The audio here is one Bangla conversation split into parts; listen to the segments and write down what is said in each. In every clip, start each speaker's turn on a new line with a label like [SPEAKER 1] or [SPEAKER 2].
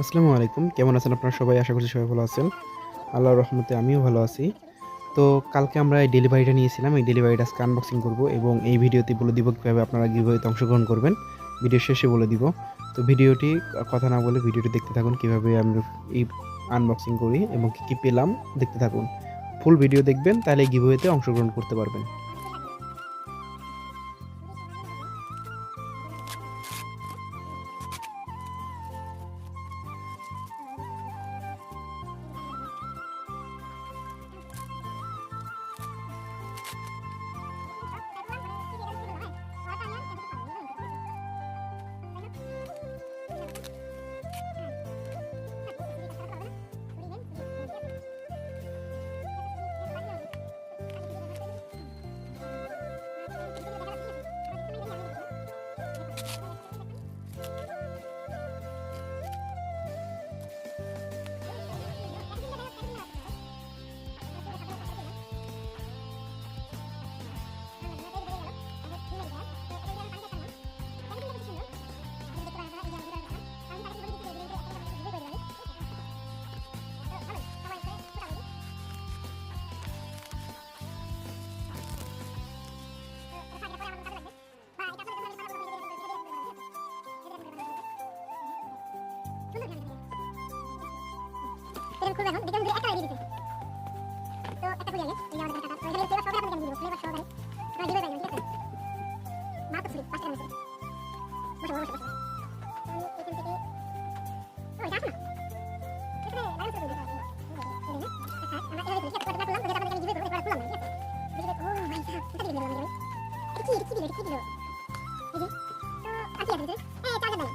[SPEAKER 1] আসসালামু আলাইকুম। কেমন আছেন আপনারা সবাই? আশা করছি সবাই ভালো আছেন। আল্লাহর রহমতে আমিও ভালো আছি। তো কালকে আমরা এই ডেলিভারিটা নিয়েছিলাম। এই ডেলিভারিটা আজকে আনবক্সিং করব এবং এই ভিডিওতে বলে দিব কীভাবে আপনারা গিভওয়েতে অংশগ্রহণ করবেন। ভিডিও শেষে বলে দিব। তো ভিডিওটি কথা না বলে ভিডিওটি দেখতে থাকুন কীভাবে আমরা এই আনবক্সিং করি এবং কী কী পেলাম দেখতে থাকুন। ফুল ভিডিও দেখবেন, তাহলে গিভওয়েতে অংশগ্রহণ করতে পারবেন।
[SPEAKER 2] ಹುಡುಗ ಬಿಕಮ್ ಗುರಿ ಅಕ್ಕ ಇದಿದೆ ಸೋ ಅಕ್ಕ ಗುರಿ ಆಗಿದೆ ಇಲ್ಲಿ ಒಂದು ಕಥೆ ಇದೆ ಸೇವಾ ಸೋಗರ ಬಂದಿದೆ ಸೇವಾ ಸೋಗರ ಅಕ್ಕ ಜೀವ ಬಂದಿದೆ ಕಥೆ ಮಾತು ಸುರಿ ಪಕ್ಕ ಬಂದಿದೆ ಬಸ ಬಸ ಬಸ Charger diamond.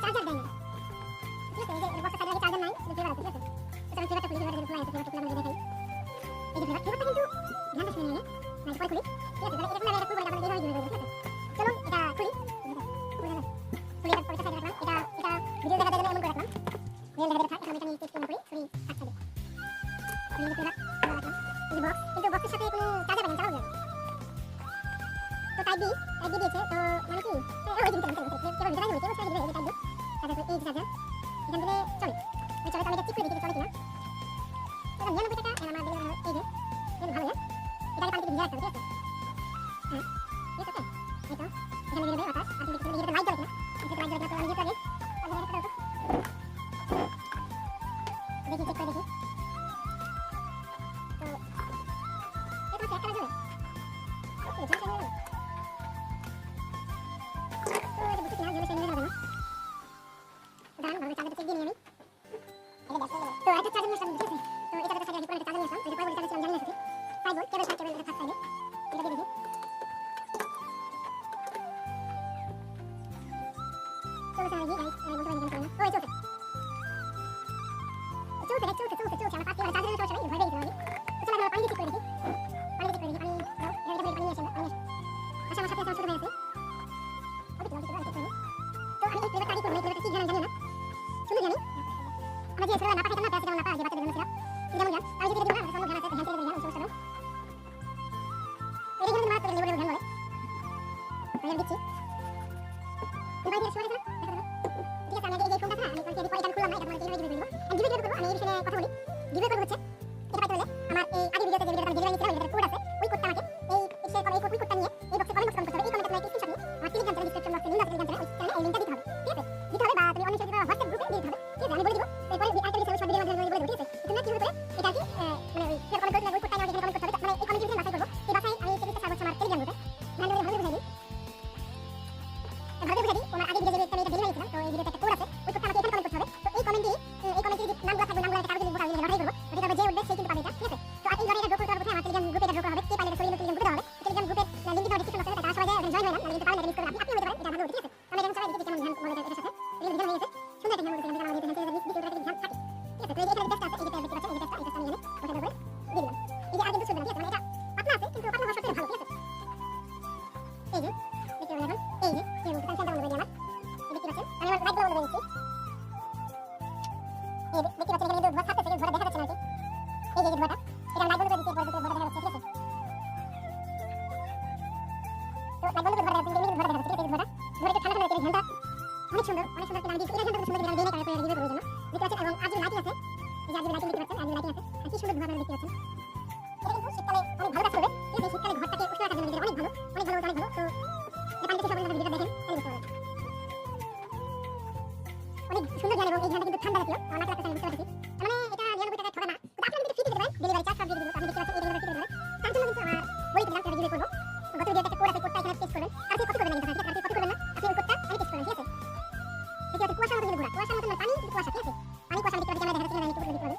[SPEAKER 2] Charger diamond. Ini saya ada box ada lagi charger main, lebih berarti. না এটা ফ্লেভারটা তোমাদের দেখাই এই যে ফ্লেভার ফ্লেভারটা কিন্তু ধ্যান শুনে নিয়ে না এটা খুলি ঠিক আছে এটা না এটা খুলবো এটা দেখে দিই চলো এটা খুলি খুলে এটা পয়সা সাইডে চলে চলে তো আমি করে দেখি চলে কিনা এটা নিরানব্বই টাকা, আর আমার দিলে এই যে এটা ভালো না? এটাকে পানিতে ভিজে রাখতে হবে দেখি চেক করে দেখি। দিচ্ছি এবার দিয়ে সরে আমি আগে এই ফোনটা না আমি কলকে আমি পরে এটা খুললাম না এটা তোমাকে এইভাবে গিভ করব, আমি এই বিষয়ে কথা বলি। গিভ করব হচ্ছে আমি এটা জানতে সুন্দর ভিডিও দেখে আপনারা রিভিউ করবেন দেখতে পাচ্ছেন এবং আজকে লাইটিং আছে। এই যে আজকে লাইটিং দেখতে পাচ্ছেন আজকে লাইটিং আছে। আর কি সুন্দর ধোঁয়া আপনারা দেখতে ঠান্ডা রাখল আমার মানে এটা নিরানব্বই টাকা ঠকা না, কিন্তু আপনি দিতে পারেন। ডেলিভারি চার্জ দিয়ে দিবেন কুয়াশা ঠিক আছে পানি কুয়াশা দেখতে পাচ্ছি ক্যামেরা দেখা যাচ্ছে না আমি দেখতে পাচ্ছি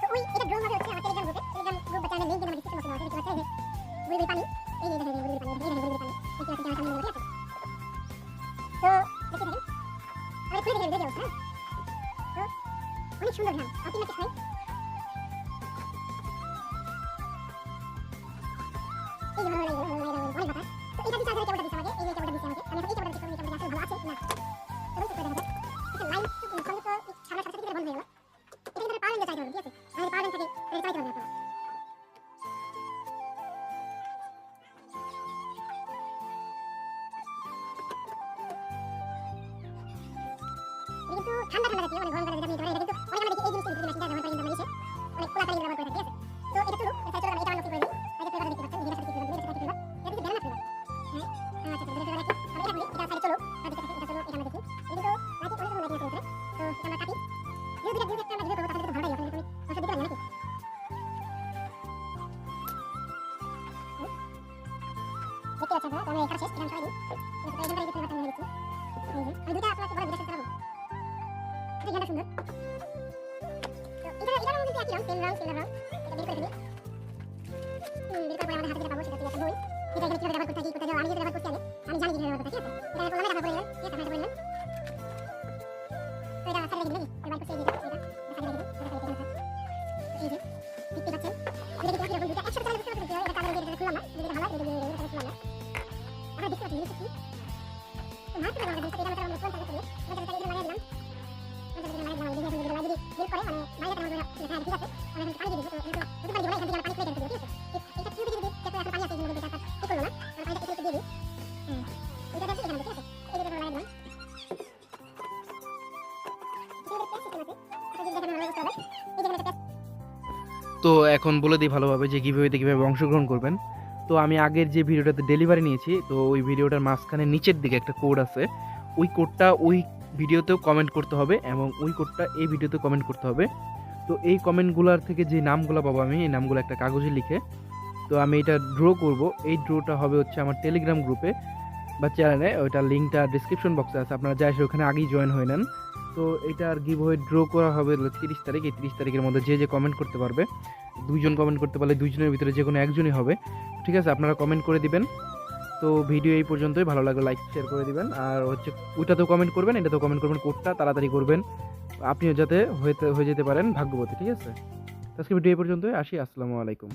[SPEAKER 2] তো ওই এটা ড্রোন ভাবে হচ্ছে আমার টেলিগ্রাম গ্রুপে টেলিগ্রাম গ্রুপ বা চ্যানেল লিংক আমার ডিসক্রিপশন বক্সে দেখতে পাচ্ছেন বুড়ি পানি এই দেখেন বুড়ি পানি এই দেখেন বুড়ি পানি দেখতে পাচ্ছি ক্যামেরা সামনে আছে তো দেখতে থাকেন আমি খুলে দেখে ভিডিও হ্যাঁ তো অনেক সুন্দর আপনি নাকি খাই এই যে ভালো লাগে ভালো লাগে অনেক বাতাস তো এটা দিচ্ছে আগে কেবলটা দিচ্ছে আমাকে এই যে কেবলটা দিচ্ছে আমাকে আমি এখন এই করব এই কেবলটা আসলে ভালো আছে না এটা কিন্তু পাওয়ার ব্যাংক চাইতে হবে ঠিক আছে আমাদের পাওয়ার ব্যাংক থাকে তাহলে চাইতে হবে আপনারা এটা কিন্তু ঠান্ডা ঠান্ডা জাতীয় মানে গরম কালে যেটা আপনি নিতে পারেন এটা আপনারা আমি এখানে শেষ এখানে সরাই দিই এটা জায়গায় ফ্লেভারটা নিয়ে দিচ্ছি এই যে আমি দুটো আপনাকে বলে দিতে পারব এটা জ্ঞানটা সুন্দর তো এটা এটার মধ্যে একই রং সেম রং সেম রং এটা বের করে হুম বের করার পরে আমাদের হাতে যেটা পাবো সেটা হচ্ছে একটা বই এটা এখানে কীভাবে ব্যবহার করতে হয় কি করতে হয় আমি যেটা ব্যবহার করতে আগে আমি জানি কীভাবে ব্যবহার করতে হয় এটা করলাম এটা করে নিলাম ঠিক আছে এটা করে নিলাম তো এটা সাইডে রেখে দিই এই যে এটা এটা সাইডে রেখে দিই এটা সাইডে রেখে এই যে দেখতে পাচ্ছেন এটা কিন্তু একই রকম দুটো একসাথে চালালে বুঝতে পারছেন এটা কালার দিয়ে এটা খুললাম না এটা ভালো এটা এটা খুললাম তো
[SPEAKER 1] এখন বলে দিই ভালোভাবে যে কীভাবে কীভাবে অংশগ্রহণ করবেন। তো আমি আগের যে ভিডিওটাতে ডেলিভারি নিয়েছি, তো ওই ভিডিওটার মাঝখানে নিচের দিকে একটা কোড আছে। ওই কোডটা ওই ভিডিওতেও কমেন্ট করতে হবে এবং ওই কোডটা এই ভিডিওতে কমেন্ট করতে হবে। তো এই কমেন্টগুলোর থেকে যে নামগুলো পাবো আমি, এই নামগুলো একটা কাগজে লিখে, তো আমি এটা ড্র করব। এই ড্রটা হবে হচ্ছে আমার টেলিগ্রাম গ্রুপে বা চ্যানেলে ওইটার লিঙ্কটা ডিসক্রিপশন বক্সে আছে। আপনারা যাই ওখানে আগেই জয়েন হয়ে নেন। তো এটার গিভ হয়ে ড্র করা হবে তিরিশ তারিখ, এই তিরিশ তারিখের মধ্যে যে যে কমেন্ট করতে পারবে। দুইজন কমেন্ট করতে পারলে দুইজনের ভিতরে যে কোনো একজনই হবে। ঠিক আছে, আপনারা কমেন্ট করে দিবেন। তো ভিডিও এই পর্যন্তই। ভালো লাগলে লাইক শেয়ার করে দিবেন। আর হচ্ছে ওইটাতেও কমেন্ট করবেন এটা তো কমেন্ট করবেন, কোডটা তাড়াতাড়ি করবেন। আপনিও যাতে হয়ে যেতে পারেন ভাগ্যবতী, ঠিক আছে? আজকে ভিডিও এই পর্যন্তই। আসি, আসসালামু আলাইকুম।